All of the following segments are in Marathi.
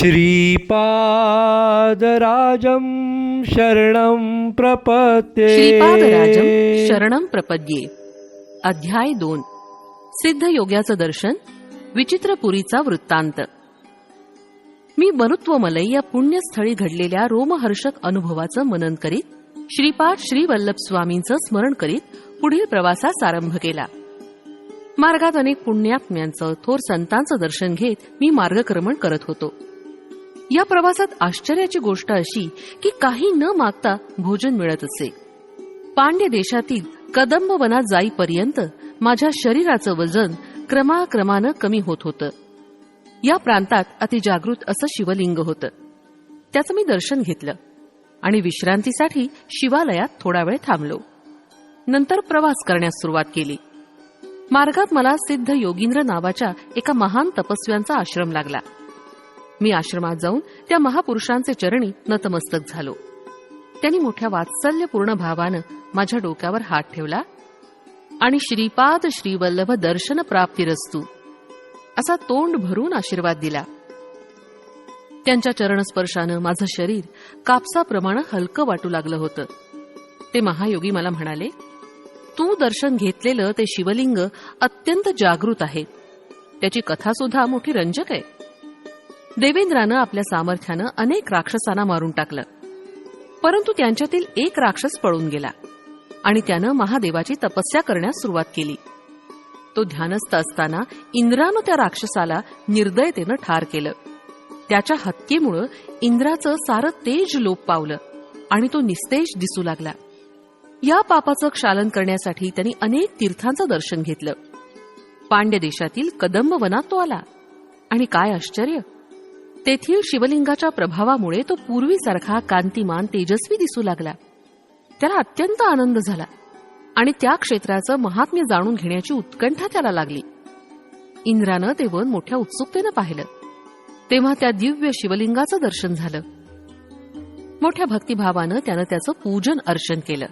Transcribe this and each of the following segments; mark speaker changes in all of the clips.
Speaker 1: श्रीपादराजं शरणं प्रपद्ये।
Speaker 2: श्रीपादराजम शरणम प्रपद्ये। अध्याय दोन। सिद्ध योग्याचं दर्शन विचित्रपुरीचा वृत्तांत। मी मरुत्वमलय या पुण्यस्थळी घडलेल्या रोमहर्षक अनुभवाचं मनन करीत श्रीपाद श्री वल्लभ स्वामींचं स्मरण करीत पुढील प्रवासास आरंभ केला. मार्गात अनेक पुण्यात्म्यांचं थोर संतांचं दर्शन घेत मी मार्गक्रमण करत होतो. या प्रवासात आश्चर्याची गोष्ट अशी की काही न मागता भोजन मिळत असे. पांड्य देशातील कदंब वनात जाईपर्यंत माझ्या शरीराचं वजन क्रमाक्रमानं कमी होत होतं. या प्रांतात अतिजागृत असं शिवलिंग होतं. त्याचं मी दर्शन घेतलं आणि विश्रांतीसाठी शिवालयात थोडा वेळ थांबलो. नंतर प्रवास करण्यास सुरुवात केली. मार्गात मला सिद्ध योगींद्र नावाच्या एका महान तपस्व्यांचा आश्रम लागला. मी आश्रमात जाऊन त्या महापुरुषांचे चरणी नतमस्तक झालो. त्यांनी मोठ्या वात्सल्यपूर्ण भावानं माझ्या डोक्यावर हात ठेवला आणि श्रीपाद श्रीवल्लभ दर्शन प्राप्तिरस्तू असा तोंड भरून आशीर्वाद दिला. त्यांच्या चरणस्पर्शानं माझं शरीर कापसाप्रमाणे हलकं वाटू लागलं होतं. ते महायोगी मला म्हणाले तू दर्शन घेतलेलं ते शिवलिंग अत्यंत जागृत आहे. त्याची कथा सुद्धा मोठी रंजक आहे. देवेंद्रानं आपल्या सामर्थ्यानं अनेक राक्षसांना मारून टाकलं. परंतु त्यांच्यातील एक राक्षस पळून गेला आणि त्यानं महादेवाची तपस्या करण्यास सुरुवात केली. तो ध्यानस्थ असताना इंद्रानं त्या राक्षसाला निर्दयतेनं ठार केलं. त्याच्या हत्येमुळं इंद्राचं सारं तेज लोप पावलं आणि तो निस्तेज दिसू लागला. या पापाचं क्षालन करण्यासाठी त्यांनी अनेक तीर्थांचं दर्शन घेतलं. पांड्य देशातील कदंब वनात तो आला. आणि काय आश्चर्य! तेथील शिवलिंगाच्या प्रभावामुळे तो पूर्वीसारखा कांतिमान तेजस्वी दिसू लागला. त्याला अत्यंत आनंद झाला आणि त्या क्षेत्राचं महात्म्य जाणून घेण्याची उत्कंठा त्याला लागली. इंद्रानं ते वन मोठ्या उत्सुकतेनं पाहिलं. तेव्हा त्या दिव्य शिवलिंगाचं दर्शन झालं. मोठ्या भक्तिभावानं त्यानं त्याचं पूजन अर्चन केलं.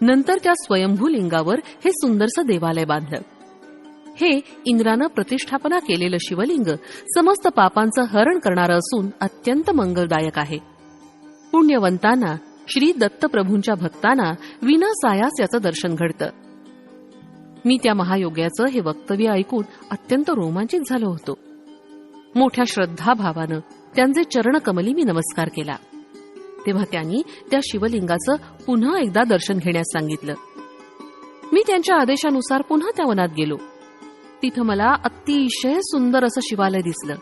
Speaker 2: नंतर त्या स्वयंभू लिंगावर हे सुंदरसं देवालय बांधलं. हे इंद्रानं प्रतिष्ठापना केलेलं शिवलिंग समस्त पापांचं हरण करणारं असून अत्यंत मंगलदायक आहे. पुण्यवंतांना श्री दत्तप्रभूंच्या भक्तांना विनासायास याचं दर्शन घडतं. मी त्या महायोग्याचं हे वक्तव्य ऐकून अत्यंत रोमांचित झालो होतो. मोठ्या श्रद्धाभावानं त्यांचे चरणकमली मी नमस्कार केला. तेव्हा त्यांनी त्या शिवलिंगाचं पुन्हा एकदा दर्शन घेण्यास सांगितलं. मी त्यांच्या आदेशानुसार पुन्हा त्या वनात गेलो. तिथं मला अतिशय सुंदर असं शिवालय दिसलं.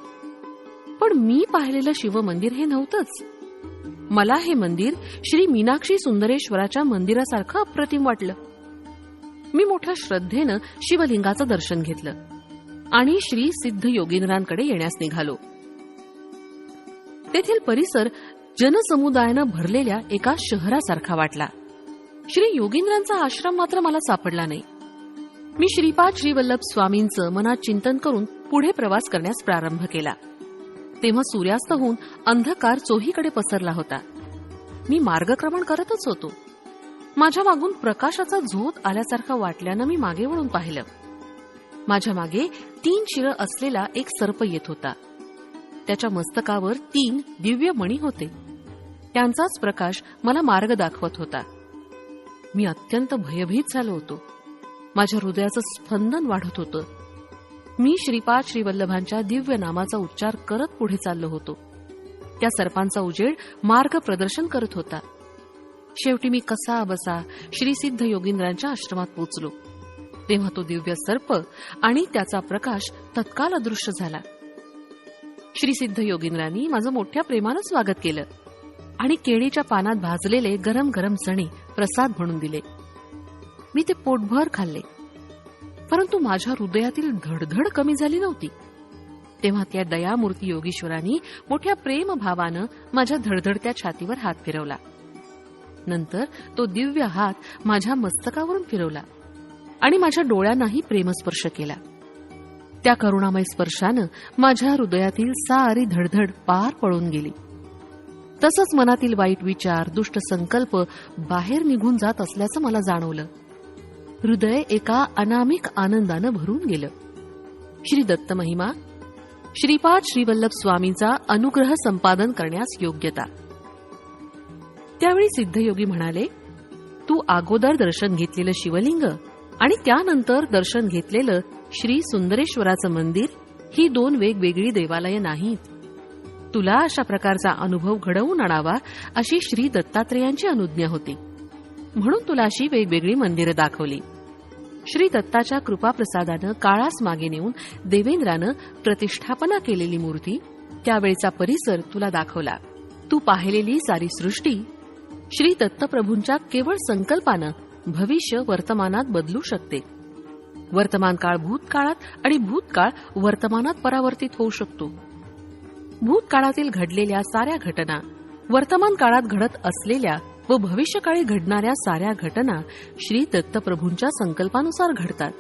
Speaker 2: पण मी पाहिलेलं शिवमंदिर हे नव्हतंच. मला हे मंदिर श्री मीनाक्षी सुंदरेश्वराच्या मंदिरासारखं अप्रतिम वाटलं. मी मोठ्या श्रद्धेनं शिवलिंगाचं दर्शन घेतलं आणि श्री सिद्ध योगिंद्रांकडे येण्यास निघालो. तेथील परिसर जनसमुदायानं भरलेल्या एका शहरासारखा वाटला. श्री योगिंद्रांचा आश्रम मात्र मला सापडला नाही. मी श्रीपाद श्रीवल्लभ स्वामींचं मनात चिंतन करून पुढे प्रवास करण्यास प्रारंभ केला. तेव्हा सूर्यास्त होऊन अंधकार चोहीकडे पसरला होता. मी मार्गक्रमण करतच होतो. माझ्या मागून प्रकाशाचा झोत आल्यासारखा वाटल्यानं मी मागे वळून पाहिलं. माझ्या मागे तीन शिरं असलेला एक सर्प येत होता. त्याच्या मस्तकावर तीन दिव्य मणी होते. त्यांचाच प्रकाश मला मार्ग दाखवत होता. मी अत्यंत भयभीत झालो होतो. माझ्या हृदयाचं स्पंदन वाढत होतं. मी श्रीपाद श्रीवल्लभांच्या दिव्य नामाचा उच्चार करत पुढे चाललो होतो. त्या सर्पांचा उजेड मार्ग प्रदर्शन करत होता. शेवटी मी कसा बसा श्रीसिद्ध योगिंद्रांच्या योगींद्रांच्या आश्रमात पोचलो. तेव्हा तो दिव्य सर्प आणि त्याचा प्रकाश तत्काल अदृश्य झाला. श्रीसिद्ध योगिंद्रांनी माझं मोठ्या प्रेमानं स्वागत केलं आणि केळीच्या पानात भाजलेले गरम गरम चणे प्रसाद म्हणून दिले. मी ते पोटभर खाल्ले. परंतु माझ्या हृदयातील धडधड कमी झाली नव्हती. तेव्हा त्या दयामूर्ती योगेश्वरांनी मोठ्या प्रेमभावानं माझ्या धडधडत्या छातीवर हात फिरवला. नंतर तो दिव्य हात माझ्या मस्तकावरून फिरवला आणि माझ्या डोळ्यांनाही प्रेमस्पर्श केला. त्या करुणामय स्पर्शानं माझ्या हृदयातील सारी धडधड पार पळून गेली. तसंच मनातील वाईट विचार दुष्ट संकल्प बाहेर निघून जात असल्याचं मला जाणवलं. हृदय एका अनामिक आनंदानं भरून गेलं. श्री दत्त महिमा श्रीपाद श्रीवल्लभ स्वामींचा अनुग्रह संपादन करण्यास योग्यता. त्यावेळी सिद्धयोगी म्हणाले तू अगोदर दर्शन घेतलेलं शिवलिंग आणि त्यानंतर दर्शन घेतलेलं श्री सुंदरेश्वराचं मंदिर ही दोन वेगवेगळी देवालयं नाहीत. तुला अशा प्रकारचा अनुभव घडवून आणावा अशी श्री दत्तात्रेयांची अनुज्ञा होती. म्हणून तुला अशी वेगवेगळी मंदिरं दाखवली. श्री दत्ताच्या कृपाप्रसादानं काळास मागे नेऊन देवेंद्रानं प्रतिष्ठापना केलेली मूर्ती त्यावेळचा परिसर तुला दाखवला. तू पाहिलेली सारी सृष्टी श्री दत्तप्रभूंच्या केवळ संकल्पानं भविष्य वर्तमानात बदलू शकते. वर्तमान काळ भूतकाळात आणि भूतकाळ वर्तमानात परावर्तित होऊ शकतो. भूतकाळातील घडलेल्या साऱ्या घटना वर्तमान काळात घडत असलेल्या व भविष्यकाळी घडणाऱ्या साऱ्या घटना श्री दत्तप्रभूंच्या संकल्पानुसार घडतात.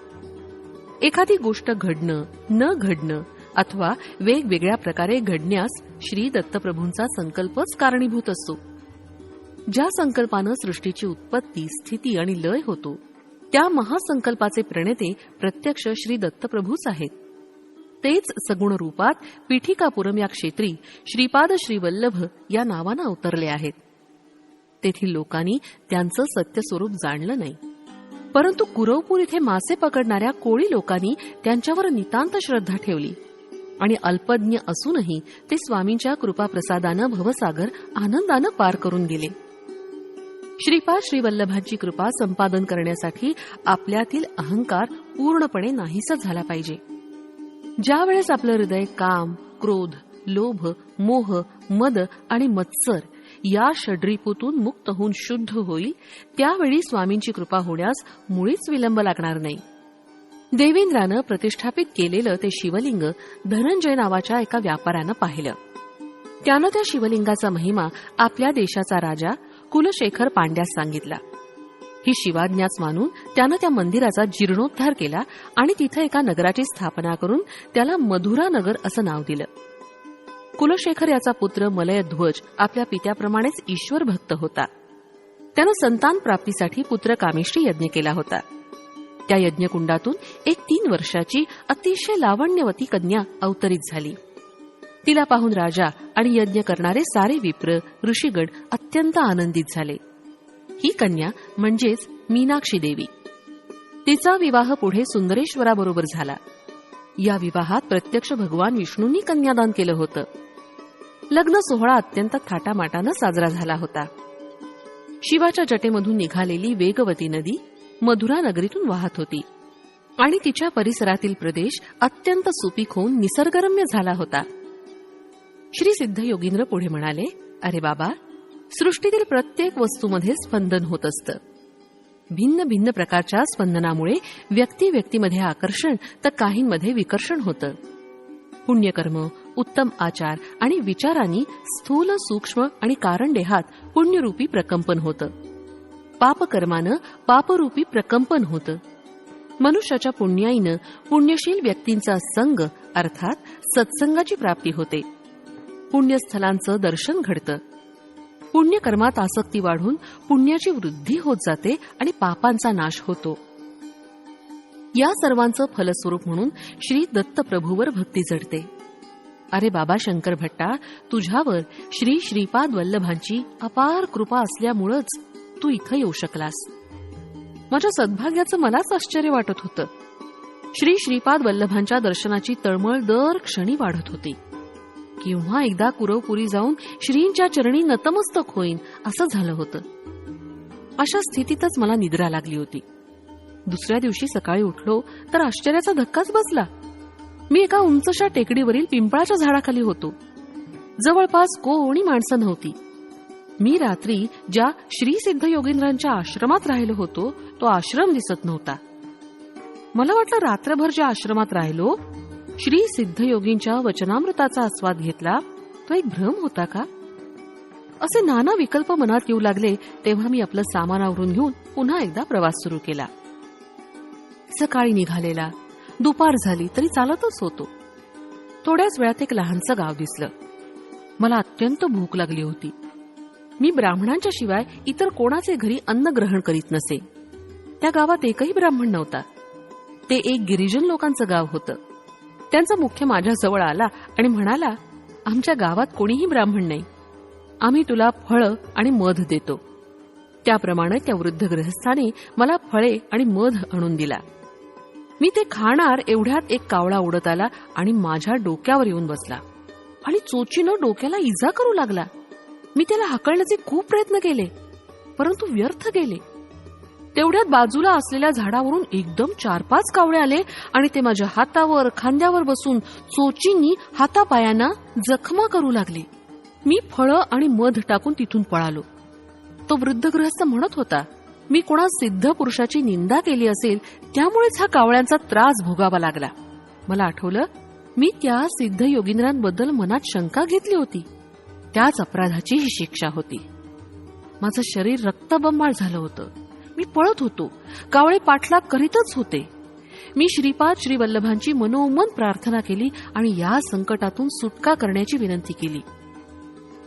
Speaker 2: एखादी गोष्ट घडणं न घडणं अथवा वेगवेगळ्या प्रकारे घडण्यास श्री दत्तप्रभूंचा संकल्पच कारणीभूत असतो. ज्या संकल्पानं सृष्टीची उत्पत्ती स्थिती आणि लय होतो त्या महासंकल्पाचे प्रणेते प्रत्यक्ष श्री दत्तप्रभूच आहेत. तेच सगुण रूपात पीठिकापुरम या क्षेत्री श्रीपाद श्रीवल्लभ या नावानं अवतरले आहेत. तेथील लोकांनी त्यांचं सत्यस्वरूप जाणलं नाही. परंतु कुरवपूर इथे मासे पकडणाऱ्या कोळी लोकांनी त्यांच्यावर नितांत श्रद्धा ठेवली. आणि अल्पज्ञ असूनही ते स्वामींच्या कृपाप्रसादानं भवसागर आनंदानं पार करून गेले. श्रीपाद श्रीवल्लभांची कृपा संपादन करण्यासाठी आपल्यातील अहंकार पूर्णपणे नाहीसा झाला पाहिजे. ज्या वेळेस आपलं हृदय काम क्रोध लोभ मोह मद आणि मत्सर या षड्रीपूतून मुक्त होऊन शुद्ध होईल त्यावेळी स्वामींची कृपा होण्यास मुळीच विलंब लागणार नाही. देवेंद्रानं प्रतिष्ठापित केलेलं ते शिवलिंग धनंजय नावाच्या एका व्यापाऱ्यानं पाहिलं. त्यानं त्या शिवलिंगाचा महिमा आपल्या देशाचा राजा कुलशेखर पांड्यास सांगितला. ही शिवाज्ञाच मानून त्यानं त्या मंदिराचा जीर्णोद्धार केला आणि तिथं एका नगराची स्थापना करून त्याला मधुरा नगर असं नाव दिलं. कुलशेखर याचा पुत्र मलयध्वज आपल्या पित्याप्रमाणेच ईश्वर भक्त होता. त्यानं संतान प्राप्तीसाठी पुत्र कामेश्री यज्ञ केला होता. त्या यज्ञकुंडातून एक तीन वर्षाची अतिशय लावण्यवती कन्या अवतरित झाली. तिला पाहून राजा आणि यज्ञ करणारे सारे विप्र ऋषीगण अत्यंत आनंदित झाले. ही कन्या म्हणजेच मीनाक्षी देवी. तिचा विवाह पुढे सुंदरेश्वराबरोबर झाला. या विवाहात प्रत्यक्ष भगवान विष्णूंनी कन्यादान केलं होतं. लग्न सोहळा अत्यंत थाटामाटानं साजरा झाला होता. शिवाच्या जटेमधून निघालेली वेगवती नदी मधुरा नगरीतून वाहत होती आणि तिच्या परिसरातील प्रदेश अत्यंत सुपीक होऊन निसर्गरम्य झाला होता. श्री सिद्ध योगींद्र पुढे म्हणाले अरे बाबा सृष्टीतील प्रत्येक वस्तूमध्ये स्पंदन होत असतं. भिन्न भिन्न प्रकारच्या स्पंदनामुळे व्यक्ती व्यक्तीमध्ये आकर्षण तर काहींमध्ये विकर्षण होतं. पुण्यकर्म उत्तम आचार आणि विचारांनी स्थूल सूक्ष्म आणि कारण देहात पुण्यरूपी प्रकंपन होतं. पापकर्मानं पापरूपी प्रकंपन होतं. मनुष्याच्या पुण्याईनं पुण्यशील व्यक्तींचा संग अर्थात सत्संगाची प्राप्ती होते. पुण्यस्थलांचं दर्शन घडतं. पुण्यकर्मात आसक्ती वाढून पुण्याची वृद्धी होत जाते आणि पापांचा नाश होतो. या सर्वांचं फलस्वरूप म्हणून श्री दत्तप्रभूवर भक्ती जडते अरे बाबा शंकर भट्टा तुझ्यावर श्री श्रीपाद वल्लभांची अपार कृपा असल्यामुळंच तू इथं येऊ शकलास. माझ्या सद्भाग्याचं मलाच आश्चर्य वाटत होतं. श्री श्रीपाद वल्लभांच्या दर्शनाची तळमळ दर क्षणी वाढत होती. किंवा एकदा कुरवपुरी जाऊन श्रींच्या चरणी नतमस्तक होईन असं झालं होतं. अशा स्थितीतच मला निद्रा लागली होती. दुसऱ्या दिवशी सकाळी उठलो तर आश्चर्याचा धक्काच बसला. मी एका उंचशा टेकडीवरील पिंपळाच्या झाडाखाली होतो. जवळपास कोणी माणसं नव्हती. मी रात्री ज्या श्री सिद्ध योगेंद्रांच्या आश्रमात राहिलो होतो तो आश्रम दिसत नव्हता. मला वाटलं रात्रभर ज्या आश्रमात राहिलो श्री सिद्ध योगींच्या वचनामृताचा आस्वाद घेतला तो एक भ्रम होता का? असे नाना विकल्प मनात येऊ लागले तेव्हा मी आपलं सामान आवरून घेऊन पुन्हा एकदा प्रवास सुरू केला. सकाळी निघालेला. दुपार झाली तरी चालतच होतो. थोड्याच वेळात एक लहानसं गाव दिसलं. मला अत्यंत भूक लागली होती. मी ब्राह्मणांच्या शिवाय इतर कोणाचे घरी अन्न ग्रहण करीत नसे. त्या गावात एकही ब्राह्मण नव्हता. ते एक गिरिजन लोकांचं गाव होतं. त्यांचा मुख्य माझ्याजवळ आला आणि म्हणाला आमच्या गावात कोणीही ब्राह्मण नाही. आम्ही तुला फळं आणि मध देतो. त्याप्रमाणे त्या वृद्ध ग्रहस्थाने मला फळे आणि मध आणून दिला. मी ते खाणार एवढ्यात एक कावळा उडत आला आणि माझ्या डोक्यावर येऊन बसला. आणि चोचीनं डोक्याला इजा करू लागला. मी त्याला हाकळण्याचे खूप प्रयत्न केले परंतु व्यर्थ गेले. तेवढ्यात बाजूला असलेल्या झाडावरून एकदम चार पाच कावळे आले आणि ते माझ्या हातावर खांद्यावर बसून चोचींनी हातापायांना जखमा करू लागले. मी फळं आणि मध टाकून तिथून पळालो. तो वृद्ध गृहस्थ म्हणत होता मी कोणा सिद्ध पुरुषाची निंदा केली असेल त्यामुळेच हा कावळ्यांचा त्रास भोगावा लागला. मला आठवलं मी त्या सिद्ध योगिंद्रांबद्दल मनात शंका घेतली होती. त्याच अपराधाची ही शिक्षा होती. माझं शरीर रक्तबंबाळ झालं होतं. मी पळत होतो. कावळे पाठलाग करीतच होते. मी श्रीपाद श्री वल्लभांची मनोमन प्रार्थना केली आणि या संकटातून सुटका करण्याची विनंती केली.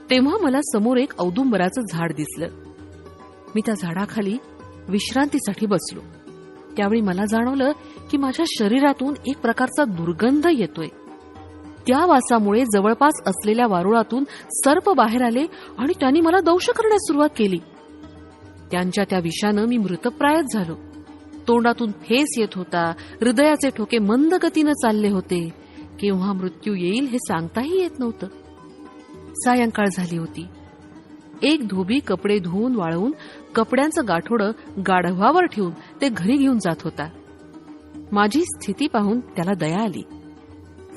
Speaker 2: तेव्हा मला समोर एक औदुंबराचं झाड दिसलं. मी त्या झाडाखाली विश्रांतीसाठी बसलो. त्यावेळी मला जाणवलं की माझ्या शरीरातून एक प्रकारचा दुर्गंध येतोय. त्या वासामुळे जवळपास असलेल्या वारुळातून सर्प बाहेर आले आणि त्यांनी मला दंश करण्यास सुरुवात केली. त्यांच्या त्या विषानं मी मृतप्रायच झालो. तोंडातून फेस येत होता हृदयाचे ठोके मंद गतीनं चालले होते. केव्हा मृत्यू येईल हे सांगताही येत नव्हतं. सायंकाळ झाली होती. एक धोबी कपडे धुवून वाळवून कपड्यांचं गाठोडं गाढवावर ठेवून ते घरी घेऊन जात होता. माझी स्थिती पाहून त्याला दया आली.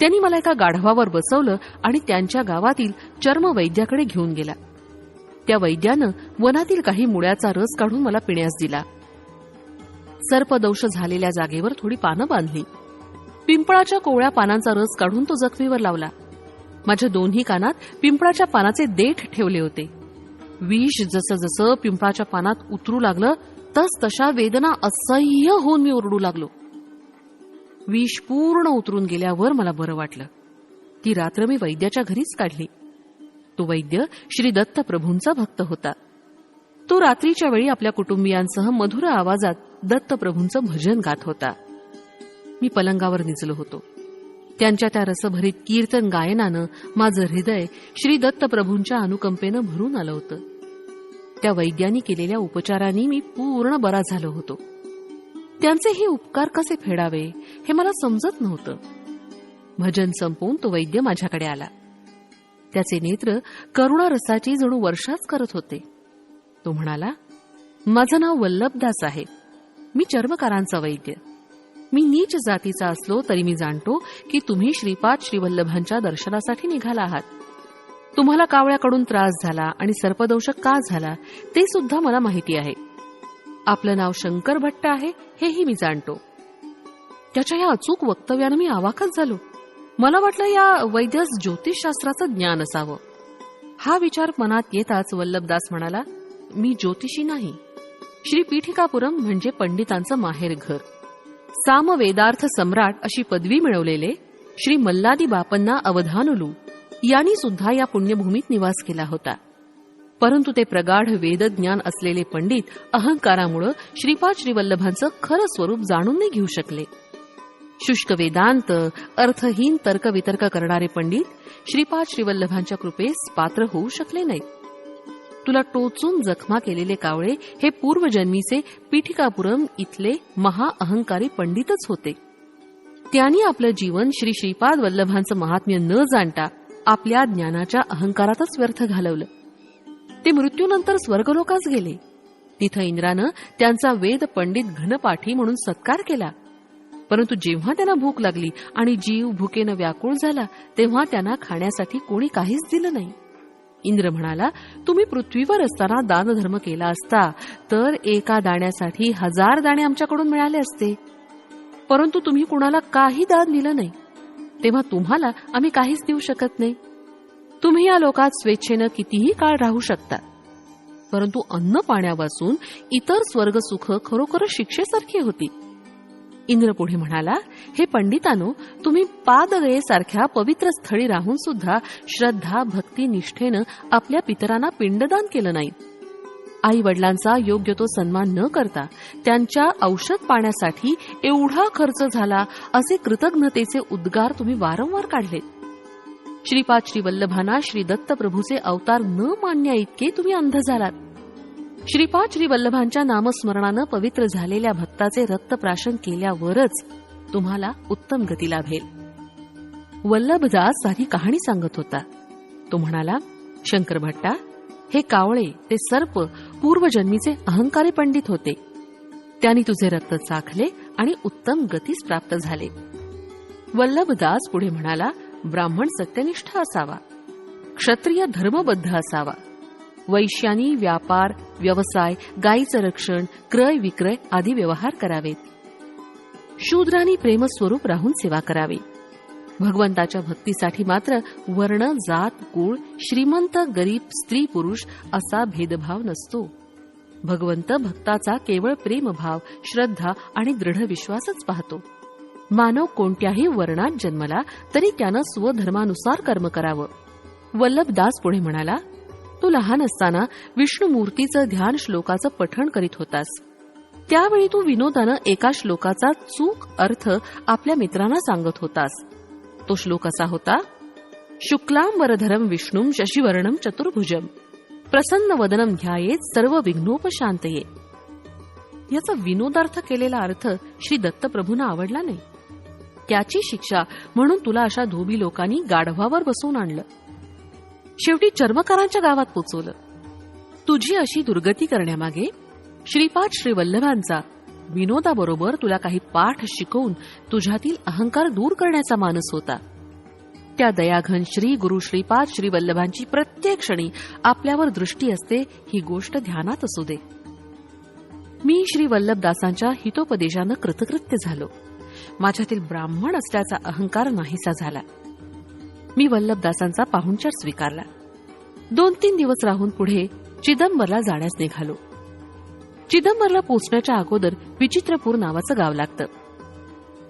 Speaker 2: त्यांनी मला एका गाढवावर बसवलं आणि त्यांच्या गावातील चर्मवैद्याकडे घेऊन गेला. त्या वैद्यानं वनातील काही मुळ्याचा रस काढून मला पिण्यास दिला. सर्पदंश झालेल्या जागेवर थोडी पानं बांधली. पिंपळाच्या कोवळ्या पानांचा रस काढून तो जखमीवर लावला. माझ्या दोन्ही कानात पिंपळाच्या पानाचे देठ ठेवले होते. विष जसं जसं पिंपळाच्या पानात उतरू लागलं तस तशा वेदना असह्य होऊन मी ओरडू लागलो. विष पूर्ण उतरून गेल्यावर मला बरं वाटलं. ती रात्र मी वैद्याच्या घरीच काढली. तो वैद्य श्री दत्तप्रभूंचा भक्त होता. तो रात्रीच्या वेळी आपल्या कुटुंबियांसह मधुर आवाजात दत्तप्रभूंचं भजन गात होता. मी पलंगावर निजलो होतो. त्यांच्या त्या रसभरीत कीर्तन गायनानं माझं हृदय श्री दत्तप्रभूंच्या अनुकंपेनं भरून आलं होतं. त्या वैद्यांनी केलेल्या उपचारांनी मी पूर्ण बरा झालो होतो. त्यांचे हे उपकार कसे फेडावे हे मला समजत नव्हतं. भजन संपवून तो वैद्य माझ्याकडे आला. त्याचे नेत्र करुणारसाची जणू वर्षाच करत होते. तो म्हणाला माझं नाव वल्लभदास आहे. मी चर्मकारांचा वैद्य. मी नीच जातीचा असलो तरी मी जाणतो की तुम्ही श्रीपाद श्रीवल्लभांच्या दर्शनासाठी निघाला आहात. तुम्हाला कावळ्याकडून त्रास झाला आणि सर्पदंश का झाला ते सुद्धा मला माहिती आहे. आपलं नाव शंकर भट्ट आहे हेही मी जाणतो. त्याच्या या अचूक वक्तव्यानं मी आवाकच झालो. मला वाटलं या वैद्यास ज्योतिषशास्त्राचं ज्ञान असावं. हा विचार मनात येताच वल्लभदास म्हणाला मी ज्योतिषी नाही. श्री पीठिकापुरम म्हणजे पंडितांचं माहेर घर. वेदार्थ सम्राट अशी पदवी मिळवलेले श्री मल्लादी बापन्ना अवधानुलू यांनी सुद्धा या पुण्यभूमीत निवास केला होता. परंतु ते प्रगाढ वेदज्ञान असलेले पंडित अहंकारामुळे श्रीपाद श्रीवल्लभांचं खरं स्वरूप जाणून नाही घेऊ शकले. शुष्क वेदांत अर्थहीन तर्कवितर्क करणारे पंडित श्रीपाद श्रीवल्लभांच्या कृपेस पात्र होऊ शकले नाहीत तुला टोचून जखमा केलेले कावळे हे पूर्वजन्मीचे पीठिकापुरम इथले महाअहंकारी पंडितच होते. त्यांनी आपलं जीवन श्री श्रीपाद वल्लभांचं महात्म्य न जाणता आपल्या ज्ञानाच्या अहंकारातच व्यर्थ घालवलं. ते मृत्यूनंतर स्वर्गलोकास गेले. तिथं इंद्रानं त्यांचा वेद पंडित घनपाठी म्हणून सत्कार केला. परंतु जेव्हा त्यांना भूक लागली आणि जीव भुकेनं व्याकुळ झाला तेव्हा त्यांना खाण्यासाठी कोणी काहीच दिलं नाही. इंद्र म्हणाला तुम्ही पृथ्वीवर असताना दानधर्म केला असता तर एका दाण्यासाठी हजार दाणे आमच्याकडून मिळाले असते. परंतु तुम्ही कुणाला काही दान दिलं नाही. तेव्हा तुम्हाला आम्ही काहीच देऊ शकत नाही. तुम्ही या लोकात स्वेच्छेनं कितीही काळ राहू शकता. परंतु अन्न पाण्यापासून इतर स्वर्गसुख खरोखर शिक्षेसारखी होती. इंद्र पुढे म्हणाला हे पंडितानो तुम्ही पादगयेसारख्या पवित्र स्थळी राहून सुद्धा श्रद्धा भक्ती निष्ठेनं आपल्या पितरांना पिंडदान केलं नाही. आई वडिलांचा योग्य तो सन्मान न करता त्यांच्या औषध पाण्यासाठी एवढा खर्च झाला असे कृतज्ञतेचे उद्गार तुम्ही वारंवार काढलेत. श्रीपाद श्री वल्लभांना श्री दत्त प्रभूचे अवतार न मानण्या इतके तुम्ही अंध झालात. श्रीपाद श्री वल्लभांच्या नामस्मरणानं पवित्र झालेल्या भक्ताचे रक्तप्राशन केल्यावरच तुम्हाला उत्तम गती लाभेल. वल्लभदास साधी कहाणी सांगत होता. तो म्हणाला शंकर भट्टा हे कावळे ते सर्प पूर्वजन्मीचे अहंकारी पंडित होते. त्यांनी तुझे रक्त चाखले आणि उत्तम गतीस प्राप्त झाले. वल्लभदास पुढे म्हणाला ब्राह्मण सत्यनिष्ठ असावा. क्षत्रिय धर्मबद्ध असावा. वैश्यानी व्यापार व्यवसाय गायीचं रक्षण क्रय विक्रय आदी व्यवहार करावेत. शूद्रांनी प्रेमस्वरूप राहून सेवा करावी. भगवंताच्या भक्तीसाठी मात्र वर्ण जात कुळ श्रीमंत गरीब स्त्री पुरुष असा भेदभाव नसतो. भगवंत भक्ताचा केवळ प्रेमभाव श्रद्धा आणि दृढ विश्वासच पाहतो. मानव कोणत्याही वर्णात जन्मला तरी त्यानं स्वधर्मानुसार कर्म करावं. वल्लभदास पुढे म्हणाला तू लहान असताना विष्णुमूर्तीचं ध्यान श्लोकाचं पठण करीत होतास. त्यावेळी तू विनोदानं एका श्लोकाचा चूक अर्थ आपल्या मित्रांना सांगत होतास. तो श्लोक असा होता शुक्लांबरधरम विष्णुम शशिवर्णम चतुर्भुजम प्रसन्न वदनम ध्यायेत सर्व विघ्नोपशांत ये याचा विनोदार्थ केलेला अर्थ श्री दत्तप्रभूंना आवडला नाही. त्याची शिक्षा म्हणून तुला अशा धोबी लोकांनी गाढवावर बसवून आणलं. शेवटी चर्मकारांच्या गावात पोचवलं. तुझी अशी दुर्गती करण्यामागे श्रीपाद श्री वल्लभांचा विनोदाबरोबर तुला काही पाठ शिकवून तुझ्यातील अहंकार दूर करण्याचा मानस होता. त्या दयाघन श्री गुरु श्रीपाद श्री वल्लभांची प्रत्येक क्षणी आपल्यावर दृष्टी असते ही गोष्ट ध्यानात असू दे. मी श्री वल्लभदासांच्या हितोपदेशानं कृतकृत्य झालो. माझ्यातील ब्राह्मण असल्याचा अहंकार नाहीसा झाला. मी वल्लभदासांचा पाहुणचार स्वीकारला. दोन तीन दिवस राहून पुढे चिदंबरला जाण्यास निघालो. चिदंबरला पोचण्याच्या अगोदर विचित्रपूर नावाचं गाव लागतं.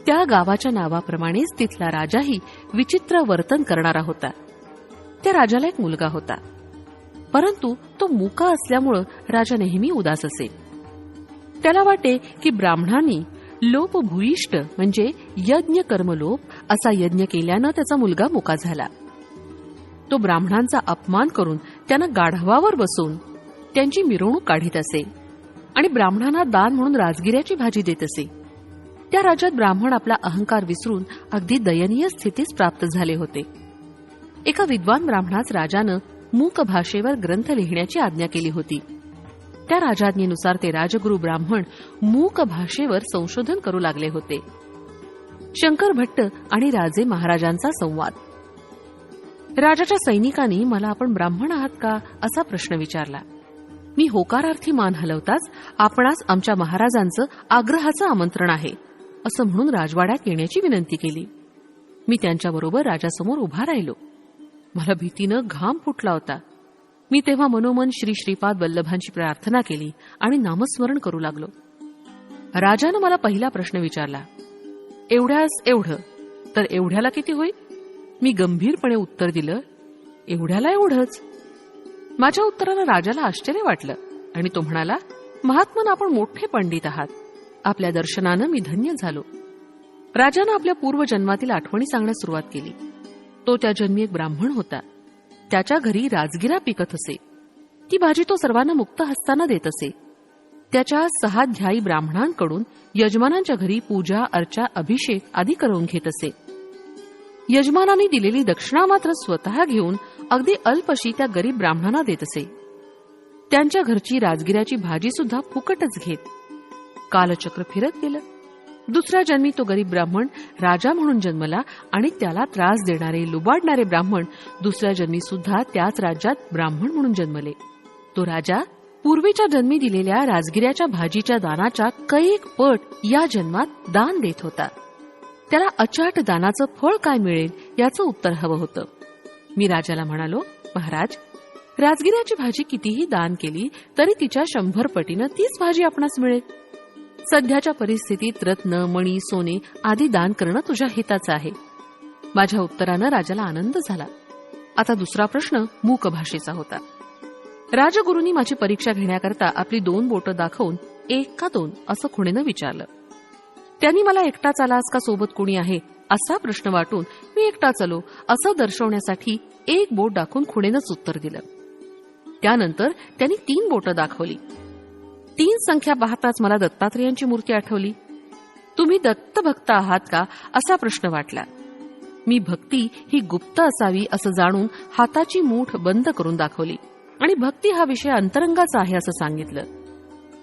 Speaker 2: त्या गावाच्या नावाप्रमाणेच तिथला राजाही विचित्र वर्तन करणारा होता. त्या राजाला एक मुलगा होता. परंतु तो मुका असल्यामुळं राजा नेहमी उदास असे. त्याला वाटे की ब्राह्मणांनी लोपभूयिष्ट म्हणजे यज्ञ कर्मलोप असा यज्ञ केल्यानं त्याचा मुलगा मुका झाला. तो ब्राह्मणांचा अपमान करून त्यानं गाढवावर बसून त्यांची मिरवणूक काढीत असे आणि ब्राह्मणांना दान म्हणून राजगिऱ्याची भाजी देत असे. त्या राज्यात ब्राह्मण आपला अहंकार विसरून अगदी दयनीय स्थितीस प्राप्त झाले होते. एका विद्वान ब्राह्मणास राजानं मूक भाषेवर ग्रंथ लिहिण्याची आज्ञा केली होती. त्या राजाज्ञेनुसार ते राजगुरू ब्राह्मण मूक भाषेवर संशोधन करू लागले होते. शंकर भट्ट आणि राजे महाराजांचा संवाद. राजाच्या सैनिकांनी मला आपण ब्राह्मण आहात का? असा प्रश्न विचारला. मी होकारार्थी मान हलवताच आपणास आमच्या महाराजांचं आग्रहाचं आमंत्रण आहे असं म्हणून राजवाड्यात येण्याची विनंती केली. मी त्यांच्याबरोबर राजासमोर उभा राहिलो. मला भीतीनं घाम फुटला होता. मी तेव्हा मनोमन श्री श्रीपाद वल्लभांची प्रार्थना केली आणि नामस्मरण करू लागलो. राजानं मला पहिला प्रश्न विचारला एवढ्यास एवढं? तर एवढ्याला किती होईल? मी गंभीरपणे उत्तर दिलं एवढ्याला एवढंच. माझ्या उत्तरानं राजाला आश्चर्य वाटलं आणि तो म्हणाला महात्मन आपण मोठे पंडित आहात. आपल्या दर्शनानं मी धन्य झालो. राजानं आपल्या पूर्वजन्मातील आठवणी सांगण्यास सुरुवात केली. तो त्या जन्मी एक ब्राह्मण होता. त्याच्या घरी राजगिरा पिकत असे. ती भाजी तो सर्वांना मुक्त हस्ताना देत असे. त्याच्या सहाध्यायी ब्राह्मणांकडून यजमानांच्या घरी पूजा अर्चा अभिषेक आदी करून घेत असे. यजमानांनी दिलेली दक्षिणा मात्र स्वतः घेऊन अगदी अल्पशी त्या गरीब ब्राह्मणांना देत असे. त्यांच्या घरची राजगिऱ्याची भाजी सुद्धा फुकटच घेत. कालचक्र फिरत गेलं. दुसऱ्या जन्मी तो गरीब ब्राह्मण राजा म्हणून जन्मला आणि त्याला त्रास देणारे लुबाडणारे ब्राह्मण दुसऱ्या जन्मी सुद्धा त्याच राज्यात ब्राह्मण म्हणून जन्मले. तो राजा पूर्वीच्या जन्मी दिलेल्या राजगिऱ्याच्या भाजीच्या दानाच्या कैक पट या जन्मात दान देत होता. त्याला अचाट दानाचं फळ काय मिळेल याचं उत्तर हवं होतं. मी राजाला म्हणालो महाराज राजगिऱ्याची भाजी कितीही दान केली तरी तिच्या शंभर पटीनं तीच भाजी आपणास मिळेल. सध्याच्या परिस्थितीत रत्न मणी सोने आदी दान करणं तुझ्या हिताचं आहे. माझ्या उत्तरानं राजाला आनंद झाला. आता दुसरा प्रश्न मूक भाषेचा होता. राजगुरूंनी माझी परीक्षा घेण्याकरता आपली दोन बोटं दाखवून एक का दोन असं खुणेनं विचारलं. त्यांनी मला एकटाच आलास का सोबत कोणी आहे असा प्रश्न वाटून मी एकटाच आलो असं दर्शवण्यासाठी एक बोट दाखवून खुणेनंच उत्तर दिलं. त्यानंतर त्यांनी तीन बोटं दाखवली. तीन संख्या पाहताच मला दत्तात्रेयांची मूर्ती आठवली. तुम्ही दत्त भक्त आहात का? असा प्रश्न वाटला. मी भक्ती ही गुप्त असावी असं जाणून हाताची मूठ बंद करून दाखवली. आणि भक्ती हा विषय अंतरंगाचा आहे असं सांगितलं.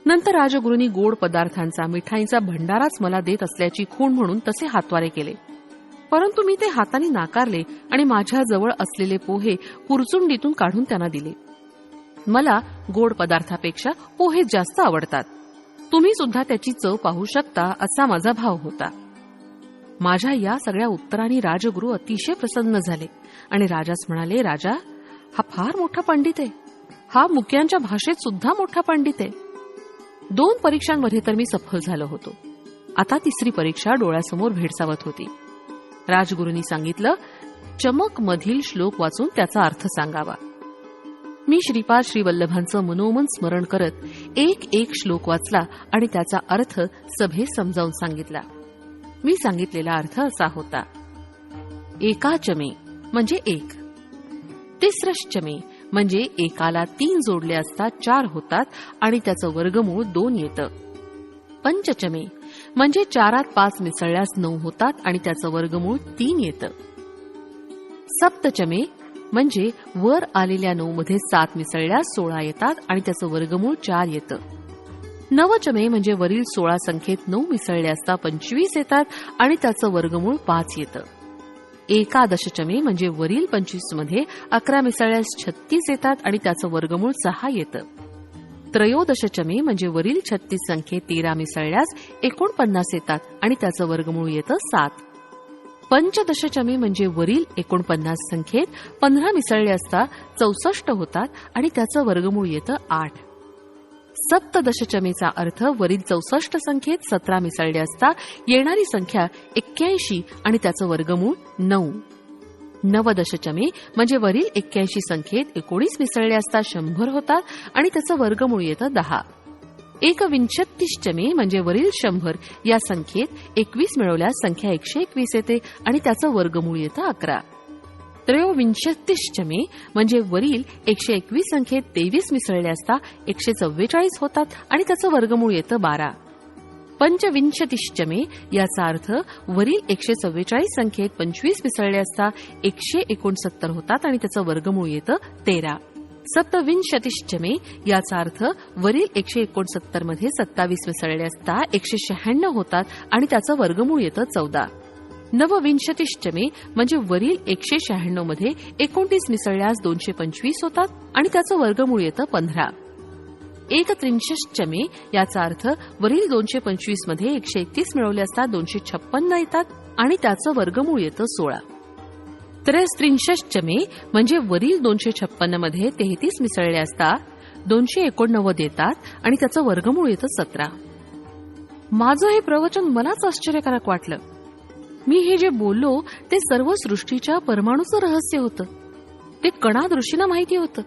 Speaker 2: नंतर राजगुरूंनी गोड पदार्थांचा मिठाईचा भंडाराच मला देत असल्याची खूण म्हणून तसे हातवारे केले. परंतु मी ते हाताने नाकारले आणि माझ्या जवळ असलेले पोहे पुरचुंडीतून काढून त्यांना दिले. मला गोड पदार्थापेक्षा पोहे जास्त आवडतात. तुम्ही सुद्धा त्याची चव पाहू शकता असा माझा भाव होता. माझ्या या सगळ्या उत्तरांनी राजगुरू अतिशय प्रसन्न झाले आणि राजाच म्हणाले राजा हा फार मोठा पंडित आहे. हा मुक्यांच्या भाषेत सुद्धा मोठा पंडित आहे. दोन परीक्षांमध्ये तर मी सफल झालो होतो. आता तिसरी परीक्षा डोळ्यासमोर भेडसावत होती. राजगुरूंनी सांगितलं चमक मधील श्लोक वाचून त्याचा अर्थ सांगावा. मी श्रीपाद श्रीवल्लभांचं मनोमन स्मरण करत एक एक श्लोक वाचला आणि त्याचा अर्थ सभेत समजावून सांगितला. मी सांगितलेला अर्थ असा होता. एकाचमे म्हणजे एक. तिसरश्चमे म्हणजे एकाला तीन जोडले असता चार होतात आणि त्याचं वर्गमूळ दोन येतं. पंचचमे म्हणजे चारात पाच मिसळल्यास नऊ होतात आणि त्याचं वर्गमूळ तीन येतं. सप्तचमे म्हणजे वर आलेल्या नऊ मध्ये सात मिसळल्यास सोळा येतात आणि त्याचं वर्गमूळ चार येतं. नवचमे म्हणजे वरील सोळा संख्येत नऊ मिसळले असता पंचवीस येतात आणि त्याचं वर्गमूळ पाच येतं. एकादशचमे म्हणजे वरील पंचवीसमध्ये अकरा मिसळल्यास छत्तीस येतात आणि त्याचं वर्गमूळ सहा येतं. त्रयोदशचमे म्हणजे वरील छत्तीस संख्येत तेरा मिसळल्यास एकोणपन्नास येतात आणि त्याचं वर्गमूळ येतं सात. पंचदशचमे म्हणजे वरील एकोणपन्नास संख्येत पंधरा मिसळले असता चौसष्ट होतात आणि त्याचं वर्गमूळ येतं आठ. सप्तदशचमेचा अर्थ वरील चौसष्ट संख्येत सतरा मिसळले असता येणारी संख्या एक्क्याऐंशी आणि त्याचं वर्गमूळ नऊ. नवदशचमे म्हणजे वरील एक्क्याऐंशी संख्येत एकोणीस मिसळले असता शंभर होतात आणि त्याचं वर्गमूळ येतं दहा. एकविंशत्तीश्चमे म्हणजे वरील शंभर या संख्येत एकवीस मिळवल्यास संख्या एकशे एकवीस येते आणि त्याचं वर्गमूळ येतं अकरा. त्रयोविंशत्तीश्चमे म्हणजे वरील एकशे एकवीस संख्येत तेवीस मिसळले असता एकशे चव्वेचाळीस होतात आणि त्याचं वर्गमूळ येतं बारा. पंचविंशतिश्चमे याचा अर्थ वरील एकशे चव्वेचाळीस संख्येत पंचवीस मिसळले असता एकशे एकोणसत्तर होतात आणि त्याचं वर्गमूळ येतं तेरा. सप्तविंशतिश्चमे याचा अर्थ वरील एकशे एकोणसत्तरमध्ये सत्तावीस मिसळले असता एकशे शहाण्णव होतात आणि त्याचं वर्गमूळ येतं चौदा. नवविंशतिश्चमे म्हणजे वरील एकशे शहाण्णवमध्ये एकोणतीस मिसळल्यास दोनशे पंचवीस होतात आणि त्याचं वर्गमूळ येतं पंधरा. एकत्रिंशश्चमे याचा अर्थ वरील दोनशे पंचवीसमध्ये एकशे एकतीस मिळवले असता दोनशे छप्पन्न येतात आणि त्याचं वर्गमूळ येतं सोळा. त्रयस्त्रिंशश्चमे म्हणजे वरील दोनशे छप्पन्नमध्ये तेहतीस मिसळले असता दोनशे एकोणनव्वद येतात आणि त्याचं वर्गमूळ येतं सतरा. माझं हे प्रवचन मलाच आश्चर्यकारक वाटलं. मी हे जे बोललो ते सर्व सृष्टीच्या परमाणूचं रहस्य होतं. ते कणादृष्टीनं माहिती होतं.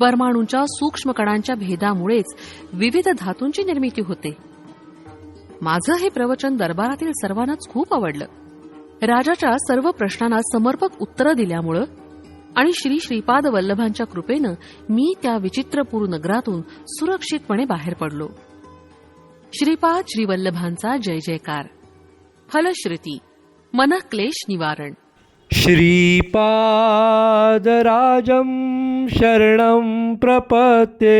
Speaker 2: परमाणूंच्या सूक्ष्म कणांच्या भेदामुळेच विविध धातूंची निर्मिती होते. माझं हे प्रवचन दरबारातील सर्वांनाच खूप आवडलं. राजाच्या सर्व प्रश्नांना समर्पक उत्तरं दिल्यामुळं आणि श्री श्रीपाद वल्लभांच्या कृपेनं मी त्या विचित्रपूर नगरातून सुरक्षितपणे बाहेर पडलो. श्रीपाद श्रीवल्लभांचा जय जयकार. फलश्रुती. मनक्लेश निवारण.
Speaker 1: श्रीपादराजं शरणं प्रपते